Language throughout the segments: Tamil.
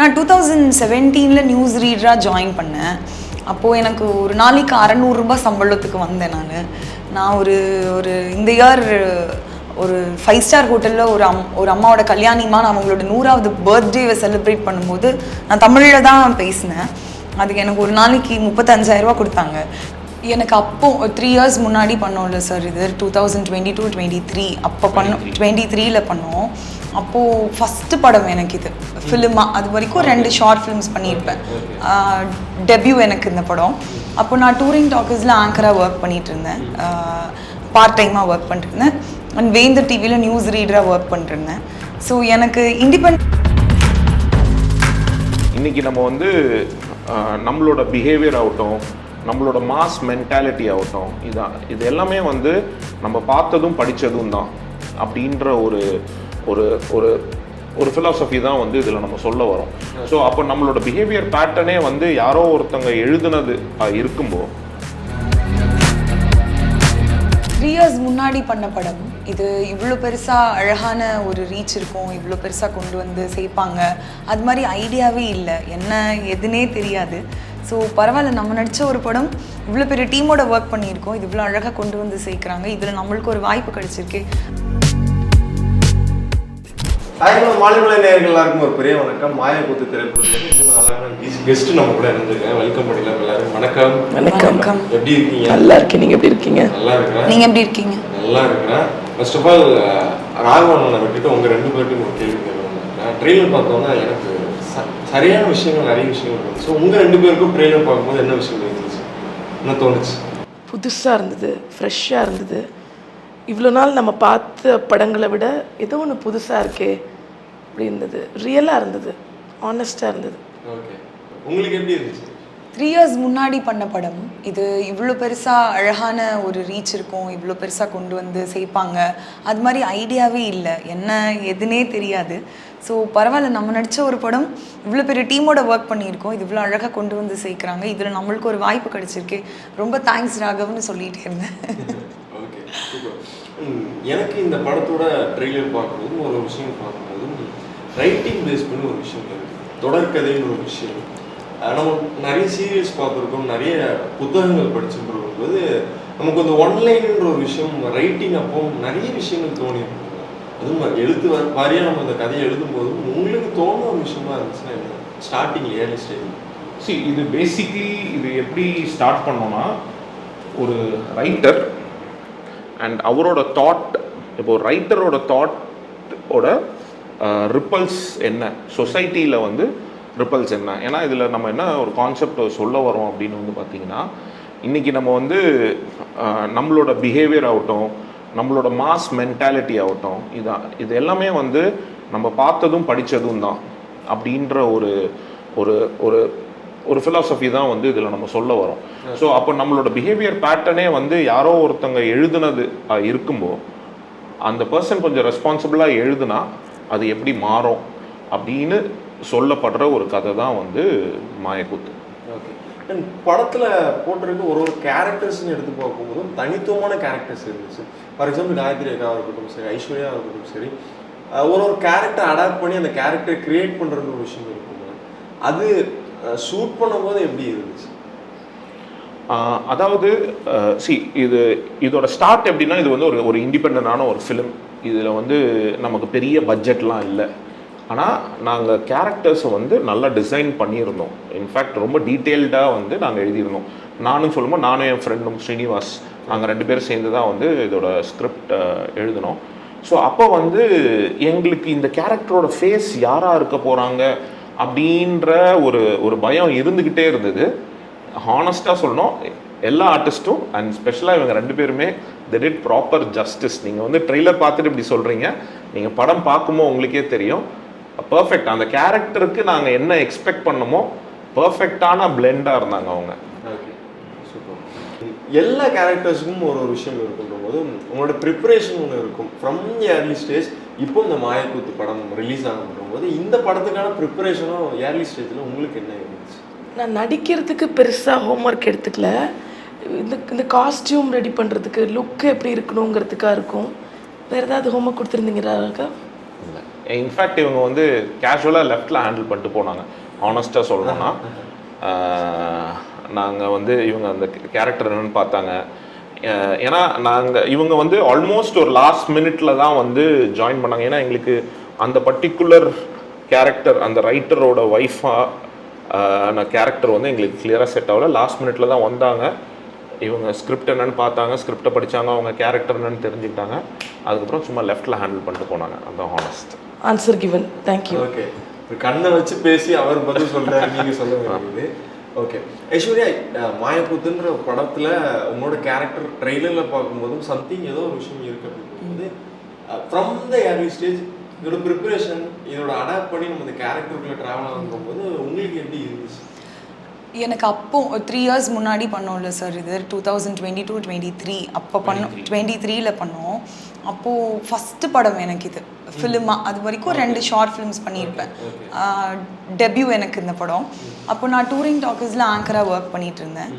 நான் டூ தௌசண்ட் செவன்டீனில் நியூஸ் ரீடராக ஜாயின் பண்ணேன். அப்போது எனக்கு ஒரு நாளைக்கு அறநூறுரூபா சம்பளத்துக்கு வந்தேன் நான். நான் ஒரு ஒரு இந்த இயர் ஒரு ஃபைவ் ஸ்டார் ஹோட்டலில் ஒரு அம் ஒரு அம்மாவோட கல்யாணிமா நான் அவங்களோட நூறாவது பர்த்டேவை செலிப்ரேட் பண்ணும்போது நான் தமிழில் தான் பேசினேன். அதுக்கு எனக்கு ஒரு நாளைக்கு முப்பத்தஞ்சாயிரரூபா கொடுத்தாங்க. எனக்கு அப்போ த்ரீ இயர்ஸ் முன்னாடி பண்ணோம்ல சார் இது two thousand twenty two twenty three அப்போ பண்ணோம். டுவெண்ட்டி த்ரீல பண்ணோம். அப்போது ஃபஸ்ட்டு படம் எனக்கு இது. ஃபிலிமாக அது வரைக்கும் ரெண்டு ஷார்ட் ஃபிலிம்ஸ் பண்ணியிருப்பேன். டெபியூ எனக்கு இந்த படம். அப்போ நான் டூரிங் டாக்கர்ஸில் ஆங்கராக ஒர்க் பண்ணிட்டு இருந்தேன் பார்ட் டைமாக ஒர்க் பண்ணிட்டு இருந்தேன் அண்ட் வேந்தர் டிவியில் நியூஸ் ரீடராக ஒர்க் பண்ணிட்டு இருந்தேன் ஸோ எனக்கு இண்டிபெண்ட் இன்னைக்கு நம்ம வந்து நம்மளோட பிஹேவியர் ஆகட்டும் நம்மளோட மாஸ் மென்டாலிட்டி ஆகட்டும் இதான் இது எல்லாமே வந்து நம்ம பார்த்ததும் படித்ததும் தான் அப்படின்ற ஒரு ஒரு ஒரு ஒரு ஃபிலாசபி தான் வந்து இதில் நம்ம சொல்ல வரோம். ஸோ அப்போ நம்மளோட பிஹேவியர் பேட்டர்னே வந்து யாரோ ஒருத்தங்க எழுதுனது இருக்கும்போது இருக்கும்போ த்ரீ இயர்ஸ் முன்னாடி பண்ண படம். இது இவ்வளோ பெருசாக அழகான ஒரு ரீச் இருக்கும் இவ்வளோ பெருசாக கொண்டு வந்து சேர்ப்பாங்க. அது மாதிரி ஐடியாவே இல்லை. என்ன எதுனே தெரியாது. ஸோ பரவாயில்ல நம்ம நடித்த ஒரு படம் இவ்வளோ பெரிய டீமோட ஒர்க் பண்ணியிருக்கோம். இது இவ்வளோ அழகாக கொண்டு வந்து சேர்க்குறாங்க. இதில் நம்மளுக்கு ஒரு வாய்ப்பு கிடைச்சிருக்கு. மாலைமலை நேயர்கள் எல்லாருக்கும் ஒரு பெரிய வணக்கம். மாயக்கூத்து திரைப்படத்துக்கு மூணு அழகான கெஸ்ட் நம்ம கூட இருந்திருக்கேன் வெல்கம் பண்ணிடலாம் எல்லாரும். வணக்கம். வணக்கம். எப்படி இருக்கீங்க? நல்லா இருக்கேன். நீங்க எப்படி இருக்கீங்க? நல்லா இருக்கிறேன். நீங்கள் எப்படி இருக்கீங்க? நல்லா இருக்கிறேன். ஃபர்ஸ்ட் ஆஃப் ஆல் ராகவனை விட்டுட்டு உங்க ரெண்டு பேர்ட்டையும் ஒரு கேள்வி கேட்கணும் ட்ரெயிலர் பார்த்தோன்னா எனக்கு சரியான விஷயங்கள் நிறைய விஷயங்கள் இருந்துச்சு ஸோ உங்க ரெண்டு பேருக்கும் ட்ரெயிலர் பார்க்கும்போது என்ன விஷயம் இருந்துச்சு? என்ன தோணுச்சு? புதுசாக இருந்தது ஃப்ரெஷ்ஷாக இருந்தது. இவ்வளோ நாள் நம்ம பார்த்த படங்களை விட ஏதோ ஒன்று புதுசாக இருக்கே அப்படி இருந்தது ரியலாக இருந்தது ஆனஸ்டாக இருந்தது. ஓகே உங்களுக்கு எப்படி இருந்துச்சு? த்ரீ இயர்ஸ் முன்னாடி பண்ண படம். இது இவ்வளோ பெருசாக அழகான ஒரு ரீச் இருக்கும் இவ்வளோ பெருசாக கொண்டு வந்து சேர்ப்பாங்க. அது மாதிரி ஐடியாவே இல்லை. என்ன எதுனே தெரியாது. ஸோ பரவாயில்ல நம்ம நடித்த ஒரு படம் இவ்வளோ பெரிய டீமோட ஒர்க் பண்ணியிருக்கோம். இது இவ்வளோ அழகாக கொண்டு வந்து சேர்க்குறாங்க. இதில் நம்மளுக்கு ஒரு வாய்ப்பு கிடைச்சிருக்கு. ரொம்ப தேங்க்ஸ் ராகவ்னு சொல்லிகிட்டே இருந்தேன். ஓகே எனக்கு இந்த படத்தோட ட்ரெய்லர் பார்க்கும்போது ஒரு விஷயம் பார்க்கும்போது ரைட்டிங் பேஸ் பண்ணி ஒரு விஷயம் தொடர்கதைன்னு ஒரு விஷயம். நம்ம நிறைய சீரியல்ஸ் பார்த்துருக்கோம். நிறைய புத்தகங்கள் படிச்சுருக்கும்போது நமக்கு அந்த ஒன்லைன்ற ஒரு விஷயம் ரைட்டிங் அப்போ நிறைய விஷயங்கள் தோணியிருக்கும் அதுவும் எழுத்து மாதிரியே நம்ம இந்த கதையை எழுதும்போதும் உங்களுக்கு தோணும் ஒரு விஷயமா இருந்துச்சுன்னா என்ன? ஸ்டார்டிங் ஏர்லி ஸ்டேஜ் சி இது பேசிக்லி இது எப்படி ஸ்டார்ட் பண்ணோம்னா ஒரு ரைட்டர் அண்ட் அவரோட தாட் இப்போ ரைட்டரோட தாட்டோட ரிப்பல்ஸ் என்ன? சொசைட்டியில் வந்து ரிப்பல்ஸ் என்ன? ஏன்னா இதில் நம்ம என்ன ஒரு கான்செப்ட் சொல்ல வரோம் அப்படின்னு வந்து பார்த்திங்கன்னா இன்றைக்கி நம்ம வந்து நம்மளோட பிஹேவியர் ஆகட்டும் நம்மளோட மாஸ் மென்டாலிட்டி ஆகட்டும் இதான் இது எல்லாமே வந்து நம்ம பார்த்ததும் படித்ததும் தான். அப்படின்ற ஒரு ஒரு ஒரு ஒரு ஃபிலாசபி தான் வந்து இதில் நம்ம சொல்ல வரோம். ஸோ அப்போ நம்மளோட பிஹேவியர் பேட்டர்னே வந்து யாரோ ஒருத்தங்க எழுதுனது அஹ், இருக்கும்போ அந்த பர்சன் கொஞ்சம் ரெஸ்பான்சிபிளாக எழுதுனா அது எப்படி மாறும்? அப்படின்னு சொல்லப்படுற ஒரு கதை தான் வந்து மாயக்கூத்து. அண்ட் படத்தில் போட்டிருக்க ஒரு ஒரு கேரக்டர்ஸ்னு எடுத்து பார்க்கும்போதும் தனித்துவமான கேரக்டர்ஸ் இருந்துச்சு. ஃபார் எக்ஸாம்பிள் காயத்ரி அக்காவாக இருக்கட்டும் சரி ஐஸ்வர்யா இருக்கட்டும் சரி ஒரு ஒரு கேரக்டர் அடாப்ட் பண்ணி அந்த கேரக்டர் கிரியேட் பண்ணுறது ஒரு விஷயம் இருக்குங்க. அது ஷூட் பண்ணும்போது எப்படி இருந்துச்சு? அதாவது சி இது இதோட ஸ்டார்ட் எப்படின்னா இது வந்து ஒரு ஒரு இண்டிபெண்டான ஒரு ஃபிலிம் இதில் வந்து நமக்கு பெரிய பட்ஜெட்லாம் இல்லை. ஆனால் நாங்கள் கேரக்டர்ஸை வந்து நல்லா டிசைன் பண்ணியிருந்தோம். இன்ஃபேக்ட் ரொம்ப டீட்டெயில்டாக வந்து நாங்கள் எழுதியிருந்தோம். நானும் சொல்லும்போது நானும் என் ஃப்ரெண்டும் ஸ்ரீனிவாஸ் நாங்கள் ரெண்டு பேரும் சேர்ந்து தான் வந்து இதோட ஸ்கிரிப்ட் எழுதினோம். ஸோ அப்போ வந்து எங்களுக்கு இந்த கேரக்டரோட ஃபேஸ் யாராக இருக்க போகிறாங்க அப்படின்ற ஒரு ஒரு பயம் இருந்துக்கிட்டே இருந்தது. ஹானஸ்ட்டாக சொல்லணும் எல்லா ஆர்டிஸ்ட்டும் அண்ட் ஸ்பெஷலாக இவங்க ரெண்டு பேருமே தி டிட் ப்ராப்பர் ஜஸ்டிஸ் நீங்கள் வந்து ட்ரெய்லர் பார்த்துட்டு இப்படி சொல்கிறீங்க நீங்கள் படம் பார்க்கும்போது உங்களுக்கே தெரியும். பர்ஃபெக்ட் அந்த கேரக்டருக்கு நாங்கள் என்ன எக்ஸ்பெக்ட் பண்ணமோ பர்ஃபெக்டான பிளெண்டாக இருந்தாங்க அவங்க. ஓகே சூப்பர் எல்லா கேரக்டர்ஸுக்கும் ஒரு ஒரு விஷயம் இருக்குன்ற போது உங்களோட ப்ரிப்பரேஷன் ஒன்று இருக்கும். ஃப்ரம் ஏர்லி ஸ்டேஜ் இப்போ இந்த மாயக்கூத்து படம் ரிலீஸ் ஆகுன்ற போது இந்த படத்துக்கான ப்ரிப்பரேஷனும் ஏர்லி ஸ்டேஜில் உங்களுக்கு என்ன இருந்துச்சு? நான் நடிக்கிறதுக்கு பெருசாக ஹோம்ஒர்க் எடுத்துக்கல. இந்த இந்த காஸ்டியூம் ரெடி பண்ணுறதுக்கு லுக் எப்படி இருக்கணுங்கிறதுக்காக இருக்கும். வேறு ஏதாவது ஹோம்ஒர்க் கொடுத்துருந்தீங்களா இல்லை இன்ஃபேக்ட் இவங்க வந்து கேஷுவலாக லெஃப்டில் ஹேண்டில் பண்ணிட்டு போனாங்க. ஆனஸ்ட்டாக சொல்லணும்னா நாங்கள் வந்து இவங்க அந்த கேரக்டர் என்னன்னு பார்த்தாங்க. ஏன்னா நாங்கள் இவங்க வந்து ஆல்மோஸ்ட் ஒரு லாஸ்ட் மினிட்ல தான் வந்து ஜாயின் பண்ணாங்க. ஏன்னா எங்களுக்கு அந்த பர்டிகுலர் கேரக்டர் அந்த ரைட்டரோட ஒய்ஃபாக கேரக்டர் வந்து எங்களுக்கு கிளியராக செட் ஆகல. லாஸ்ட் மினிட்ல தான் வந்தாங்க. இவங்க ஸ்கிரிப்ட் என்னன்னு பார்த்தாங்க. ஸ்கிரிப்டை படிச்சாங்க. அவங்க கேரக்டர் என்னன்னு தெரிஞ்சுக்கிட்டாங்க. அதுக்கப்புறம் சும்மா லெஃப்டில் ஹேண்டில் பண்ணிட்டு போனாங்க. அந்த honest answer given thank you okay கண்ணை வச்சு பேசி அவர் பதில் சொல்றாரு நீங்க சொல்ல வேண்டியது. ஓகே ஐஸ்வர்யா அஹ், மாயப்புத்துன்ற படத்துல உங்களோட கேரக்டர் ட்ரெய்லர்ல பார்க்கும்போதும் சம்திங் ஏதோ ஒரு விஷயம் இருக்கு அப்படிங்கும்போது ஃப்ரம் த ஏர்லி ஸ்டேஜ் இதோட ப்ரிப்பரேஷன் இதோட அடாப்ட் பண்ணி நம்ம இந்த கேரக்டருக்குள்ள ட்ராவல் ஆகும்போது உங்களுக்கு எப்படி இருந்துச்சு? எனக்கு அப்போ த்ரீ இயர்ஸ் முன்னாடி பண்ணோம்ல சார் இது two thousand twenty two twenty three அப்போ பண்ணோம் டுவெண்ட்டி த்ரீல பண்ணோம். அப்போது ஃபஸ்ட்டு படம் எனக்கு இது. ஃபிலிமாக அது வரைக்கும் ரெண்டு ஷார்ட் ஃபிலிம்ஸ் பண்ணியிருப்பேன். டெபியூ எனக்கு இந்த படம். அப்போ நான் டூரிங் டாக்கர்ஸில் ஆங்கராக ஒர்க் பண்ணிட்டு இருந்தேன்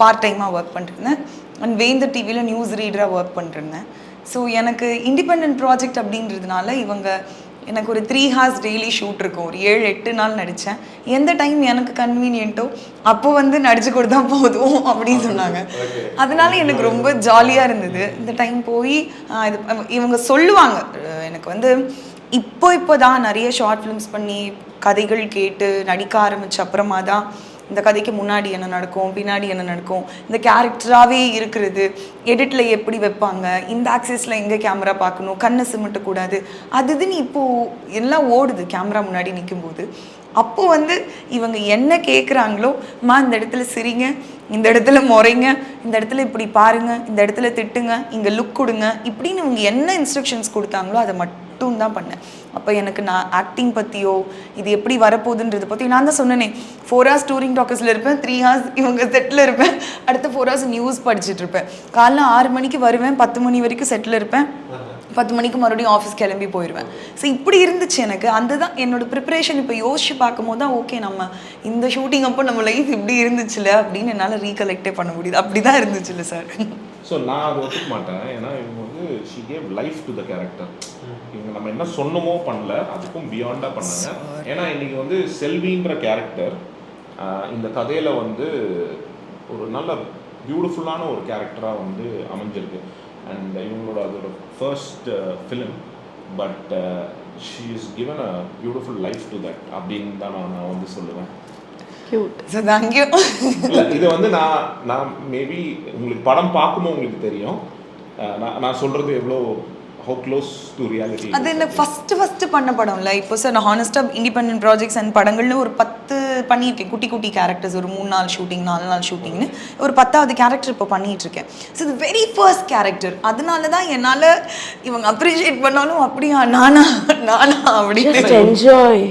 பார்ட் டைமாக ஒர்க் பண்ணிட்டு இருந்தேன் அண்ட் வேந்தர் டிவியில் நியூஸ் ரீடராக ஒர்க் பண்ணிருந்தேன் ஸோ எனக்கு இண்டிபெண்ட் ப்ராஜெக்ட் அப்படின்றதுனால இவங்க எனக்கு ஒரு த்ரீ ஹார்ஸ் டெய்லி ஷூட் இருக்கும். ஒரு ஏழு எட்டு நாள் நடித்தேன் எந்த டைம் எனக்கு கன்வீனியன்ட்டோ அப்போ வந்து நடிச்சு கொடுத்தா போதும் அப்படின்னு சொன்னாங்க. அதனால எனக்கு ரொம்ப ஜாலியாக இருந்தது. இந்த டைம் போய் இது இவங்க சொல்லுவாங்க. எனக்கு வந்து இப்போ இப்போ தான் நிறைய ஷார்ட் ஃபிலிம்ஸ் பண்ணி கதைகள் கேட்டு நடிக்க ஆரம்பிச்ச அப்புறமா தான் இந்த கதைக்கு முன்னாடி என்ன நடக்கும் பின்னாடி என்ன நடக்கும் இந்த கேரக்டராகவே இருக்கிறது எடிட்டில் எப்படி வைப்பாங்க இந்த ஆக்சஸில் எங்கே கேமரா பார்க்கணும் கண்ணை சிமிட்டக்கூடாது அது இதுன்னு இப்போது எல்லாம் ஓடுது கேமரா முன்னாடி நிற்கும்போது அப்போது வந்து இவங்க என்ன கேட்குறாங்களோ மா இந்த இடத்துல சிரிங்க இந்த இடத்துல முறைங்க இந்த இடத்துல இப்படி பாருங்க இந்த இடத்துல திட்டுங்க இங்கே லுக் கொடுங்க இப்படின்னு இவங்க என்ன இன்ஸ்ட்ரக்ஷன்ஸ் கொடுத்தாங்களோ அதை மட்டும் மட்டும் தான் பண்ணேன். அப்போ எனக்கு நான் ஆக்டிங் பற்றியோ இது எப்படி வரப்போகுதுன்றதை பற்றி நான் தான் சொன்னேனே ஃபோர் ஹார்ஸ் டூரிங் டாக்கர்ஸில் இருப்பேன் த்ரீ ஹார்ஸ் இவங்க செட்டில் இருப்பேன் அடுத்த ஃபோர் ஹார்ஸ் நியூஸ் படிச்சுட்டு இருப்பேன். காலைல ஆறு மணிக்கு வருவேன் பத்து மணி வரைக்கும் செட்டில் இருப்பேன். பத்து மணிக்கு மறுபடியும் ஆஃபீஸ் கிளம்பி போயிடுவேன் ஸோ இப்படி இருந்துச்சு எனக்கு. அந்த தான் என்னோட ப்ரிப்பரேஷன் இப்போ யோசிச்சு பார்க்கும்போது தான் ஓகே நம்ம இந்த ஷூட்டிங் அப்போ நம்ம லைஃப் இப்படி இருந்துச்சுல அப்படின்னு என்னால் ரீகலெக்டே பண்ண முடியுது. அப்படி தான் இருந்துச்சுல்ல சார் ஸோ நான் ஒத்துக்க மாட்டேன். ஏன்னா இவங்க வந்து she gave life to the character இவங்க நம்ம என்ன சொன்னமோ பண்ணல அதுக்கும் பியாண்டாக பண்ணாங்க. ஏன்னா இன்னைக்கு வந்து செல்வின்ற கேரக்டர் இந்த கதையில வந்து ஒரு நல்ல பியூட்டிஃபுல்லான ஒரு கேரக்டராக வந்து அமைஞ்சிருக்கு. அண்ட் இவங்களோட அதோட first film but she is given a beautiful life to that அப்படின்னு தான் நான் நான் வந்து சொல்லுவேன். இது வந்து நான் நான் மேபி உங்களுக்கு படம் பார்க்கும்போது உங்களுக்கு தெரியும். நான் நான் சொல்றது எவ்வளோ ஹவு க்ளோஸ் டு ரியாலிட்டி அது என்ன ஃபஸ்ட்டு ஃபஸ்ட்டு பண்ண படம்ல இப்போ சார் நான் ஹானஸ்டாக இண்டிபெண்டன்ட் ப்ராஜெக்ட்ஸ் அண்ட் படங்கள்னு ஒரு பத்து பண்ணியிருக்கேன். குட்டி குட்டி கேரக்டர்ஸ் ஒரு மூணு நாள் ஷூட்டிங் நாலு நாள் ஷூட்டிங்னு ஒரு பத்தாவது கேரக்டர் இப்போ பண்ணிட்டு இருக்கேன் ஸோ இது வெரி ஃபர்ஸ்ட் கேரக்டர் அதனால தான் என்னால் இவங்க அப்ரிஷியேட் பண்ணாலும் அப்படியா நானா நானா அப்படின்னு. என்ஜாய்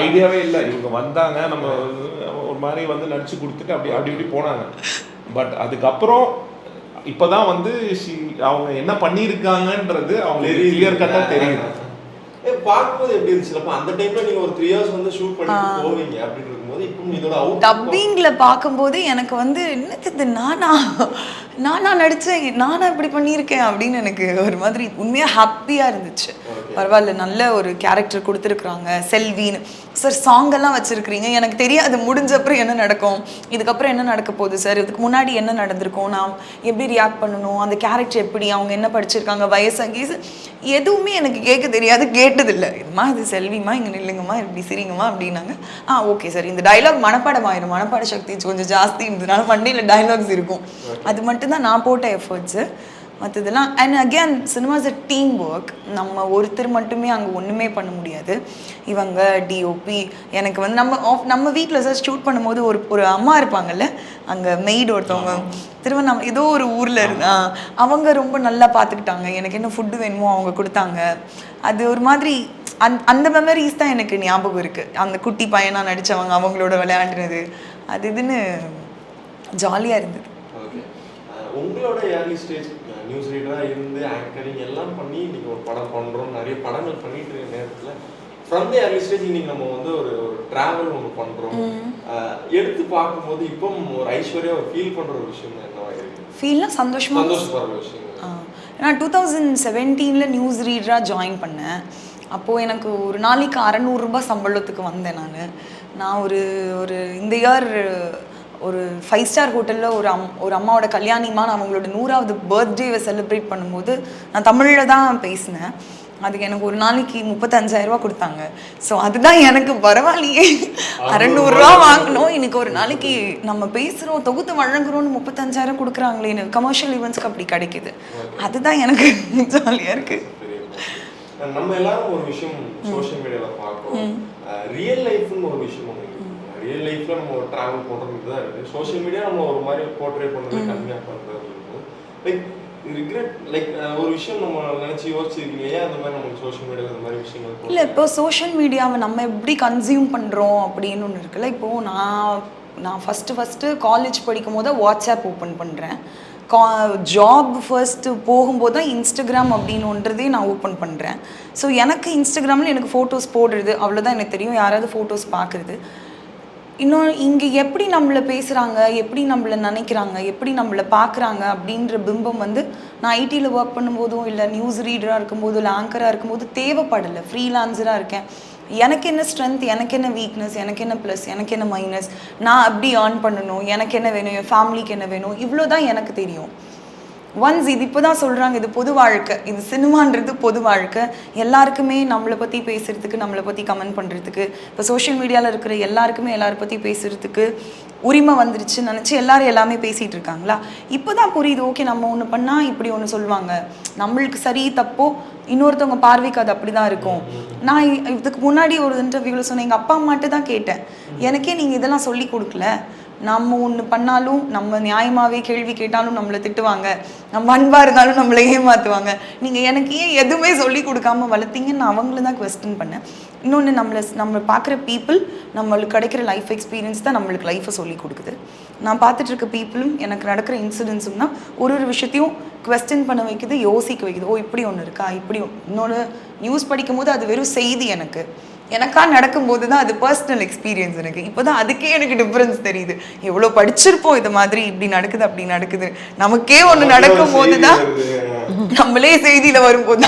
ஐடியாவே இல்லை. இவங்க வந்தாங்க நம்ம ஒரு மாதிரி வந்து நடிச்சு கொடுத்துட்டு அப்படி அப்படி இப்படி போனாங்க. பட் அதுக்கப்புறம் இப்போதான் வந்து she- அவங்க என்ன பண்ணியிருக்காங்கன்றது அவங்களுக்கு கிளியர் கட்டாக தெரியுது. ஏ, பார்க்கும்போது எப்படி இருந்துச்சு? அப்ப அந்த டைம்ல நீங்க ஒரு த்ரீ ஹவர்ஸ் வந்து ஷூட் பண்ணிட்டு போவீங்க அப்படின்னு இருக்கும்போது இப்போ இதோட அவுட் டப்பிங்கில் பார்க்கும்போது எனக்கு வந்து என்னது நானா? நானா நடித்தேன் நானா இப்படி பண்ணியிருக்கேன் அப்படின்னு எனக்கு ஒரு மாதிரி உண்மையாக ஹாப்பியாக இருந்துச்சு. பரவாயில்ல நல்ல ஒரு கேரக்டர் கொடுத்துருக்குறாங்க. செல்வின்னு. சார் சாங்கெல்லாம் வச்சுருக்கிறீங்க. எனக்கு தெரியாது முடிஞ்ச அப்புறம் என்ன நடக்கும்? இதுக்கப்புறம் என்ன நடக்க போகுது சார் இதுக்கு முன்னாடி என்ன நடந்திருக்கும்? நான் எப்படி ரியாக்ட் பண்ணணும்? அந்த கேரக்டர் எப்படி? அவங்க என்ன படிச்சிருக்காங்க? வயசாகி எதுவுமே எனக்கு கேட்க தெரியாது கேட்டதில்லை. இதுமா இது செல்விமா இங்கே நில்லுங்கம்மா. இப்படி சிரிங்கம்மா? அப்படின்னாங்க. ஆ ஓகே சார் இந்த டைலாக் மனப்பாடம் ஆயிரும். மனப்பாட சக்தி கொஞ்சம் ஜாஸ்தி இருந்ததுனால மண்டையில் டைலாக்ஸ் இருக்கும். அது மட்டும்தான் நான் போட்ட எஃபர்ட்ஸு மற்றதெல்லாம் and again cinemas a team work நம்ம ஒருத்தர் மட்டுமே அங்கே ஒன்றுமே பண்ண முடியாது. இவங்க டிஓபி எனக்கு வந்து நம்ம ஆஃப் நம்ம வீட்டில் சார் ஷூட் பண்ணும்போது ஒரு ஒரு அம்மா இருப்பாங்கல்ல அங்கே மெய்டு ஒருத்தவங்க. திருவண்ணாமலை ஏதோ ஒரு ஊரில் இருந்தா அவங்க ரொம்ப நல்லா பார்த்துக்கிட்டாங்க எனக்கு என்ன ஃபுட்டு வேணுமோ அவங்க கொடுத்தாங்க. அது ஒரு மாதிரி அந் அந்த மெமரிஸ் தான் எனக்கு ஞாபகம் இருக்குது அந்த குட்டி பையனாக நடித்தவங்க அவங்களோட விளையாண்டுனது. அது இதுன்னு ஜாலியாக இருந்தது. உங்களோட ஏர்லி ஸ்டேஜ் நியூஸ் ரீடராக இருந்து ஆங்கரிங் எல்லாம் பண்ணி நீங்கள் ஒரு படம் பண்ணுறோம் நிறைய படங்கள் பண்ணிட்டு இருக்க நேரத்தில் ஃப்ரம் தி ஏர்லி ஸ்டேஜ் இன்னைக்கு நம்ம வந்து ஒரு ஒரு ட்ராவல் ஒன்று பண்ணுறோம் எடுத்து பார்க்கும்போது இப்போ ஒரு ஐஸ்வர்யா ஒரு ஃபீல் பண்ணுற ஒரு விஷயம் என்னவா இருக்கு? ஃபீல்லாம் சந்தோஷமா சந்தோஷப்படுற ஆ. நான் டூ தௌசண்ட் செவன்டீனில் நியூஸ் ரீடராக ஜாயின் பண்ணேன். அப்போது எனக்கு ஒரு நாளைக்கு அறநூறுரூபா சம்பளத்துக்கு வந்தேன் நான். நான் ஒரு ஒரு இந்த இயர் ஒரு ஃபைவ் ஸ்டார் ஹோட்டலில் ஒரு அம் ஒரு அம்மாவோட கல்யாணிமா நான் அவங்களோட நூறாவது பர்த்டேவை செலிப்ரேட் பண்ணும்போது நான் தமிழில் தான் பேசினேன். அதுக்கு எனக்கு ஒரு நாளைக்கு முப்பத்தஞ்சாயிரரூபா கொடுத்தாங்க. ஸோ அதுதான் எனக்கு பரவாயில்லையே. அறநூறுரூவா வாங்கினோம் இன்னைக்கு ஒரு நாளைக்கு நம்ம பேசுகிறோம் தொகுத்து வழங்குறோம்னு முப்பத்தஞ்சாயிரம் கொடுக்குறாங்களேன்னு கமர்ஷியல் ஈவெண்ட்ஸ்க்கு அப்படி கிடைக்குது. அதுதான் எனக்கு ஜாலியாக இருக்குது நம்ம எல்லாரும் ஒரு விஷயம் சோஷியல் மீடியால பார்க்கிறோம். ரியல் லைஃப்னு ஒரு விஷயம் ரியல் லைஃப்ல நம்ம ஒரு டிராவல் பண்றது தான் இருக்கு. சோஷியல் மீடியா நம்ம ஒரு மாதிரி போர்ட்ரே பண்றது கம்மியா பண்றது இருக்கும் லைக் ரிக்ரெட் லைக் ஒரு விஷயம் நம்ம நினைச்சு யோசிச்சிருக்கீங்க. அந்த மாதிரி நமக்கு சோஷியல் மீடியால இந்த மாதிரி விஷயங்கள் இல்லை இப்போ சோஷியல் மீடியாவை நம்ம எப்படி கன்சியூம் பண்ணுறோம் அப்படின்னு ஒன்று இருக்குல்ல. இப்போது நான் நான் ஃபஸ்ட்டு ஃபஸ்ட்டு காலேஜ் படிக்கும் போது வாட்ஸ்அப் ஓப்பன் பண்ணுறேன் கா ஜாப் ஃபர்ஸ்ட்டு போகும்போது தான் இன்ஸ்டாகிராம் அப்படின்னு ஒன்றதே நான் ஓப்பன் பண்ணுறேன் ஸோ எனக்கு இன்ஸ்டாகிராமில் எனக்கு ஃபோட்டோஸ் போடுறது அவ்வளோதான் எனக்கு தெரியும். யாராவது ஃபோட்டோஸ் பார்க்குறது. இன்னும் இங்கே எப்படி நம்மளை பேசுகிறாங்க எப்படி நம்மளை நினைக்கிறாங்க எப்படி நம்மளை பார்க்குறாங்க அப்படின்ற பிம்பம் வந்து நான் ஐடியில் ஒர்க் பண்ணும்போதும் இல்லை நியூஸ் ரீடராக இருக்கும்போதும் இல்லை ஆங்கராக இருக்கும்போது தேவைப்படலை. ஃப்ரீலான்சராக இருக்கேன். எனக்கு என்ன ஸ்ட்ரென்த் எனக்கு என்ன வீக்னஸ் எனக்கு என்ன ப்ளஸ் எனக்கு என்ன மைனஸ் நான் அப்படி ஏர்ன் பண்ணணும்? எனக்கு என்ன வேணும்? என் ஃபேமிலிக்கு என்ன வேணும்? இவ்வளோ தான் எனக்கு தெரியும். ஒன்ஸ் இது இப்போ தான் சொல்கிறாங்க இது பொது வாழ்க்கை. இது சினிமான்றது பொது வாழ்க்கை. எல்லாருக்குமே நம்மளை பற்றி பேசுகிறதுக்கு நம்மளை பற்றி கமெண்ட் பண்ணுறதுக்கு இப்போ சோஷியல் மீடியாவில் இருக்கிற எல்லாருக்குமே எல்லாரை பற்றி பேசுகிறதுக்கு உரிமை வந்துருச்சுன்னு நினச்சி எல்லாரும் எல்லாமே பேசிகிட்டு இருக்காங்களா? இப்போ தான் புரியுது ஓகே நம்ம ஒன்று பண்ணால் இப்படி ஒன்று சொல்லுவாங்க. நம்மளுக்கு சரி தப்போ இன்னொருத்தவங்க பார்வைக்கு அது அப்படி தான் இருக்கும். நான் இதுக்கு முன்னாடி ஒரு இன்டர்வியூவில் சொன்னேன் எங்கள் அப்பா அம்மாட்ட தான் கேட்டேன். எனக்கே நீங்கள் இதெல்லாம் சொல்லி கொடுக்கல. நம்ம ஒன்று பண்ணாலும் நம்ம நியாயமாகவே கேள்வி கேட்டாலும் நம்மளை திட்டுவாங்க. நம்ம அன்பாக இருந்தாலும் நம்மளை ஏமாற்றுவாங்க நீங்கள் எனக்கு ஏன் எதுவுமே சொல்லி கொடுக்காம வளர்த்தீங்கன்னு நான் அவங்கள தான் கொஸ்டின் பண்ணேன். இன்னொன்று நம்மளை நம்ம பார்க்குற பீப்புள் நம்மளுக்கு கிடைக்கிற லைஃப் எக்ஸ்பீரியன்ஸ் தான் நம்மளுக்கு லைஃப்பை சொல்லி கொடுக்குது. நான் பார்த்துட்டு இருக்க பீப்புளும் எனக்கு நடக்கிற இன்சிடென்ட்ஸும் தான் ஒரு ஒரு விஷயத்தையும் கொஸ்டின் பண்ண வைக்குது யோசிக்க வைக்குது. ஓ இப்படி ஒன்று இருக்கா? இப்படி இன்னொன்று நியூஸ் படிக்கும் போது அது வெறும் செய்தி எனக்கு. எனக்கா நடக்கும்போது தான் அது பர்சனல் எக்ஸ்பீரியன்ஸ் எனக்கு. இப்போ தான் அதுக்கே எனக்கு டிஃப்ரென்ஸ் தெரியுது. எவ்வளோ படிச்சிருப்போம் இது மாதிரி இப்படி நடக்குது அப்படி நடக்குது. நமக்கே ஒன்று நடக்கும் போது தான் நம்மளே செய்தியில் வரும்போது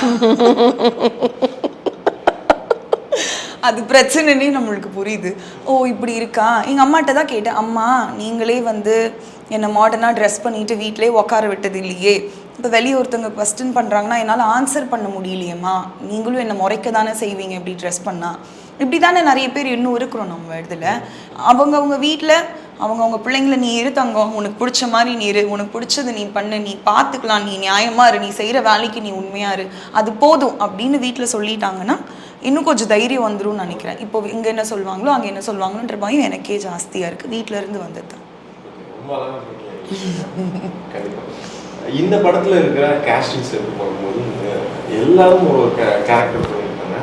அது பிரச்சனைனே நம்மளுக்கு புரியுது. ஓ இப்படி இருக்கா? எங்கள் அம்மாட்ட தான் கேட்டேன். அம்மா நீங்களே வந்து என்னை மாடர்னாக ட்ரெஸ் பண்ணிட்டு வீட்டிலே உட்கார விட்டது இல்லையே. இப்போ வெளியே ஒருத்தவங்க கொஸ்டின் பண்ணுறாங்கன்னா என்னால் ஆன்சர் பண்ண முடியலையேம்மா. நீங்களும் என்னை முறைக்க தானே செய்வீங்க இப்படி ட்ரெஸ் பண்ணால் இப்படி தானே நிறைய பேர் இன்னும் இருக்கிறோம் நம்ம இதில். அவங்கவுங்க வீட்டில் அவங்கவுங்க பிள்ளைங்களை பிள்ளைங்கள நீ இரு தங்கம். உனக்கு பிடிச்ச மாதிரி நீ இரு. உனக்கு பிடிச்சது நீ பண்ணு. நீ பார்த்துக்கலாம் நீ நியாயமாக இரு. நீ செய்கிற வேலைக்கு நீ உண்மையாக இரு. அது போதும் அப்படின்னு வீட்டில் சொல்லிட்டாங்கன்னா இன்னும் கொஞ்சம் தைரியம் வந்துடும் நினைக்கிறேன். இப்போ இங்கே என்ன சொல்லுவாங்களோ அங்கே என்ன சொல்லுவாங்களோன்ற பயம் எனக்கே ஜாஸ்தியாக இருக்குது வீட்டிலேருந்து வந்தது தான் இந்த படத்தில் இருக்கிற கேஸ்டிங்ஸ் எடுத்து பார்க்கும்போது எல்லாரும் ஒரு கேரக்டர் பண்ணியிருக்காங்க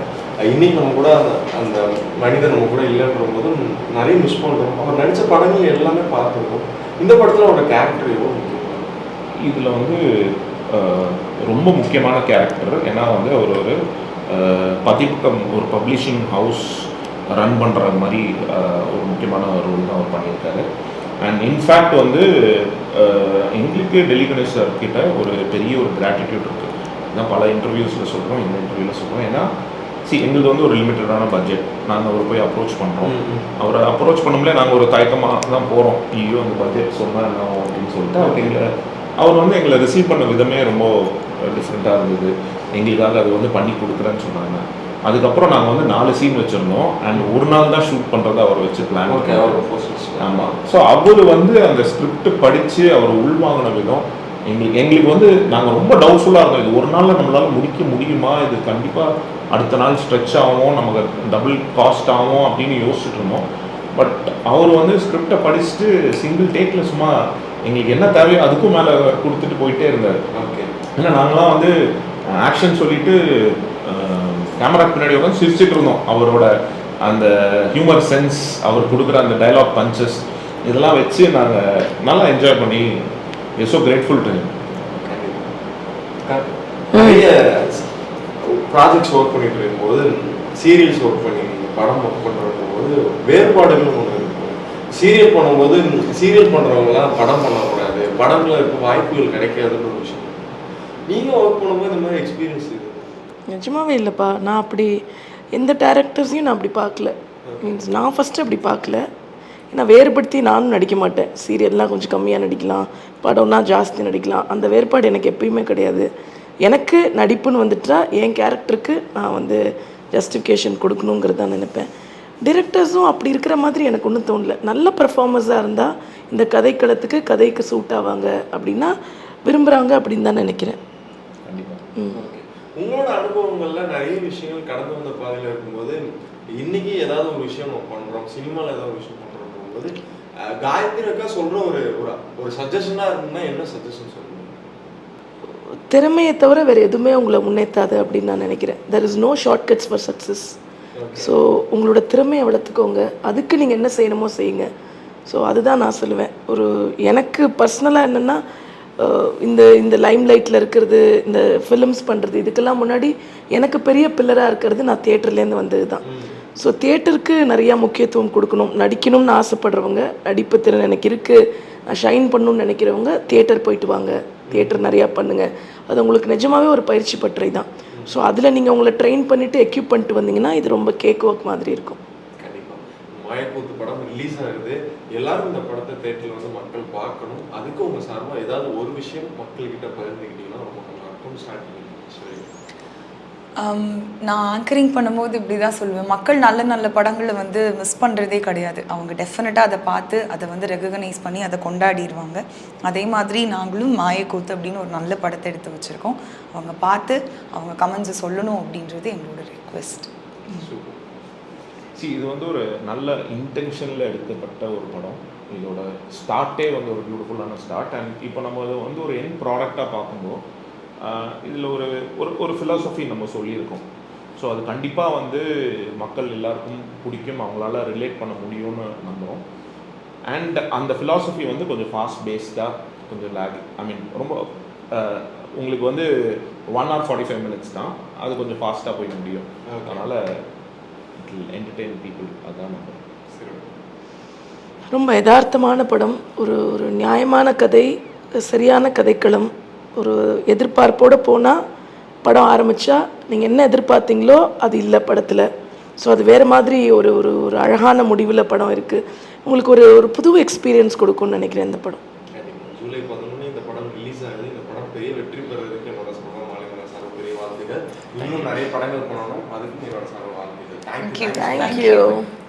இன்னைக்கு நம்ம கூட அந்த அந்த மனிதன் நம்ம கூட இல்லைன்ற போது நிறைய மிஸ் பண்ணுறோம் அவர் நடித்த படங்கள் எல்லாமே பார்த்துருக்கோம். இந்த படத்தில் அவரோட கேரக்டர் எவ்வளோ முக்கியம் இதில் வந்து ரொம்ப முக்கியமான கேரக்டர் ஏன்னா வந்து அவர் ஒரு பதிப்பகம் ஒரு பப்ளிஷிங் ஹவுஸ் ரன் பண்ணுற மாதிரி ஒரு முக்கியமான ரோல் தான் அவர் பண்ணியிருக்காரு. அண்ட் இன்ஃபேக்ட் வந்து எங்களுக்கு டெல்லி கணேஷ் சார் கிட்ட ஒரு பெரிய ஒரு கிராட்டிடியூட் இருக்குது இதான் பல இன்டர்வியூஸில் சொல்கிறோம் இந்த இன்டர்வியூவில் சொல்கிறோம் ஏன்னா சி எங்களுக்கு வந்து ஒரு லிமிட்டடான பட்ஜெட் நாங்கள் அவரை போய் அப்ரோச் பண்ணுறோம். அவரை அப்ரோச் பண்ணும்போது நாங்கள் ஒரு தயக்கமாக தான் போகிறோம் ஐயோ அந்த பட்ஜெட் சொன்னால் என்ன அப்படின்னு சொல்லிட்டு அவர் எங்களை அவர் வந்து எங்களை ரிசீவ் பண்ண விதமே ரொம்ப டிஃப்ரெண்ட்டாக இருந்தது. எங்களுக்காக அது வந்து பண்ணி கொடுக்குறேன்னு சொன்னாங்க. அதுக்கப்புறம் நாங்கள் வந்து நாலு சீன் வச்சுருந்தோம். அண்ட் ஒரு நாள் தான் ஷூட் பண்ணுறதை அவர் வச்சு பிளான் ஓகே ஆமாம் ஸோ அவர் வந்து அந்த ஸ்கிரிப்ட் படித்து அவர் உள்வாங்கின விதம் எங்களுக்கு எங்களுக்கு வந்து நாங்கள் ரொம்ப டவுட்ஃபுல்லாக இருந்தோம். இது ஒரு நாளில் நம்மளால் முடிக்க முடியுமா? இது கண்டிப்பாக அடுத்த நாள் ஸ்ட்ரெச் ஆகும்? நமக்கு டபுள் காஸ்ட் ஆகும்? அப்படின்னு யோசிச்சுட்டு இருந்தோம். பட் அவர் வந்து ஸ்கிரிப்டை படிச்சுட்டு சிங்கிள் டேக்கில் சும்மா எங்களுக்கு என்ன தேவையோ அதுக்கும் மேலே கொடுத்துட்டு போயிட்டே இருந்தார். ஓகே ஏன்னா நாங்களாம் வந்து ஆக்ஷன் சொல்லிட்டு கேமரா பின்னாடி உட்காந்து சிரிச்சுட்டு இருந்தோம். அவரோட அந்த ஹியூமர் சென்ஸ் அவர் கொடுக்குற அந்த டைலாக் பஞ்சஸ் இதெல்லாம் வச்சு நாங்கள் நல்லா என்ஜாய் பண்ணி எஸ் ஸோ கிரேட்ஃபுல் டு நிறைய ப்ராஜெக்ட்ஸ் ஒர்க் பண்ணிட்டு இருக்கும்போது சீரியல்ஸ் ஒர்க் பண்ணி படம் ஒர்க் பண்ணுறது போது வேறுபாடுகள் ஒன்று இருக்கும் சீரியல் பண்ணும்போது சீரியல் பண்ணுறவங்களாம் படம் பண்ணக்கூடாது. படங்களில் இருக்க வாய்ப்புகள் கிடைக்காதுன்னு ஒரு விஷயம். நீங்கள் ஒர்க் பண்ணும்போது இந்த மாதிரி எக்ஸ்பீரியன்ஸ் இது நிஜமாவே இல்லைப்பா. நான் அப்படி எந்த டேரக்டர்ஸையும் நான் அப்படி பார்க்கல. மீன்ஸ் நான் ஃபஸ்ட்டு அப்படி பார்க்கல. ஏன்னா வேறுபடுத்தி நானும் நடிக்க மாட்டேன். சீரியல்லாம் கொஞ்சம் கம்மியாக நடிக்கலாம். படம்னா ஜாஸ்தி நடிக்கலாம். அந்த வேறுபாடு எனக்கு எப்பயுமே கிடையாது. எனக்கு நடிப்புன்னு வந்துட்டா என் கேரக்டருக்கு நான் வந்து ஜஸ்டிஃபிகேஷன் கொடுக்கணுங்கிறது தான் நினைப்பேன். டிரெக்டர்ஸும் அப்படி இருக்கிற மாதிரி எனக்கு ஒன்றும் தோணல. நல்ல பர்ஃபார்மன்ஸாக இருந்தால் இந்த கதைக்களத்துக்கு கதைக்கு சூட் ஆவாங்க அப்படின்னா விரும்புகிறாங்க அப்படின்னு தான் நினைக்கிறேன். ஓகே உங்களோட அனுபவங்கள்ல நிறைய விஷயங்கள் கடந்து வந்த பாதையில இருக்கும்போது இன்னைக்கு ஏதாவது ஒரு விஷயம் நம்ம பண்றோம் சினிமால ஏதாவது ஒரு விஷயம் பண்றோம் போது அஹ், காயத்ரி அக்கா சொல்ற ஒரு ஒரு ஒரு சஜஷனா இருக்குன்னா என்ன சஜஷன் சொல்லுங்க? திறமையை தவிர வேறு எதுவுமே உங்களை முன்னேற்றாது அப்படின்னு நான் நினைக்கிறேன். There is no shortcuts for success so உங்களோட திறமையை வளர்த்துக்கோங்க. அதுக்கு நீங்கள் என்ன செய்யணுமோ செய்யுங்க. ஸோ அதுதான் நான் சொல்லுவேன். ஒரு எனக்கு பர்சனலாக என்னென்னா இந்த இந்த லைம் லைட்டில் இருக்கிறது இந்த ஃபிலிம்ஸ் பண்ணுறது இதுக்கெல்லாம் முன்னாடி எனக்கு பெரிய பில்லராக இருக்கிறது நான் தேட்டர்லேருந்து வந்தது தான் ஸோ தேட்டருக்கு நிறையா முக்கியத்துவம் கொடுக்கணும். நடிக்கணும்னு ஆசைப்படுறவங்க நடிப்பு திறன் எனக்கு இருக்குது நான் ஷைன் பண்ணணும்னு நினைக்கிறவங்க தேட்டர் போயிட்டு வாங்க. தேட்டர் நிறையா பண்ணுங்கள் அது உங்களுக்கு நிஜமாகவே ஒரு பயிற்சி பற்றை தான் ஸோ அதில் நீங்கள் உங்களை ட்ரெயின் பண்ணிவிட்டு எக்யூப் பண்ணிட்டு வந்தீங்கன்னா இது ரொம்ப கேக் ஒர்க் மாதிரி இருக்கும். மாயக்கூத்து படம் ரிலீஸ் ஆகுது. எல்லாரும் இந்த படத்தை தேட்டர்ல வந்து மக்கள் பார்க்கணும். அதுக்கு உங்க சார்பா ஏதாவது ஒரு விஷயம் மக்கள்கிட்ட பகிர்ந்துக்கிட்டீங்கன்னா ரொம்ப நல்லா இருக்கும் நான் ஆங்கரிங் பண்ணும்போது இப்படி தான் சொல்லுவேன். மக்கள் நல்ல நல்ல படங்களை வந்து மிஸ் பண்ணுறதே கிடையாது. அவங்க டெஃபினட்டாக அதை பார்த்து அதை வந்து ரெகக்னைஸ் பண்ணி அதை கொண்டாடிடுவாங்க அதே மாதிரி நாங்களும் மாயக்கூத்து அப்படின்னு ஒரு நல்ல படத்தை எடுத்து வச்சுருக்கோம். அவங்க பார்த்து அவங்க கமெண்ட்ஸை சொல்லணும் அப்படின்றது எங்களோட ரிக்வெஸ்ட் சி இது வந்து ஒரு நல்ல இன்டென்ஷனில் எடுக்கப்பட்ட ஒரு படம். இதோட ஸ்டார்ட்டே வந்து ஒரு பியூட்டிஃபுல்லான ஸ்டார்ட் அண்ட் இப்போ நம்ம அதை வந்து ஒரு என் ப்ராடக்டாக பார்க்கும்போது இதில் ஒரு ஒரு ஒரு ஃபிலாசபி நம்ம சொல்லியிருக்கோம். ஸோ அது கண்டிப்பாக வந்து மக்கள் எல்லாருக்கும் பிடிக்கும். அவங்களால ரிலேட் பண்ண முடியும்னு நம்புகிறோம் அண்ட் அந்த ஃபிலாசபி வந்து கொஞ்சம் ஃபாஸ்ட் பேஸ்டாக கொஞ்சம் லேக் ஐ மீன் ரொம்ப உங்களுக்கு வந்து one hour forty five minutes தான். அது கொஞ்சம் ஃபாஸ்ட்டாக போய் முடியும். அதனால் இட் வில் என்டர்டெயின் பீப்புள் அதான் நம்ம. ரொம்ப யதார்த்தமான படம். ஒரு ஒரு நியாயமான கதை சரியான கதைக்களம். ஒரு எதிர்பார்ப்போடு போனால் படம் ஆரம்பித்தா நீங்கள் என்ன எதிர்பார்த்தீங்களோ அது இல்லை படத்தில். ஸோ அது வேறு மாதிரி ஒரு ஒரு ஒரு அழகான முடிவில் படம் இருக்குது உங்களுக்கு ஒரு ஒரு புது எக்ஸ்பீரியன்ஸ் கொடுக்கும்னு நினைக்கிறேன் இந்த படம். கண்டிப்பா. ஜூலை பதினொன்று இந்த படம் ரிலீஸ் ஆகுது. இந்த படம் பெரிய வெற்றி பெறதுக்கு என்னோட சார்பாக மாநில சார்பாக பெரிய வாழ்த்துக்கள் இன்னும் நிறைய படங்கள் பண்ணணும் அதுக்கும் என்னோட சார்பாக வாழ்த்துக்கள் Thank you. Thank you thank you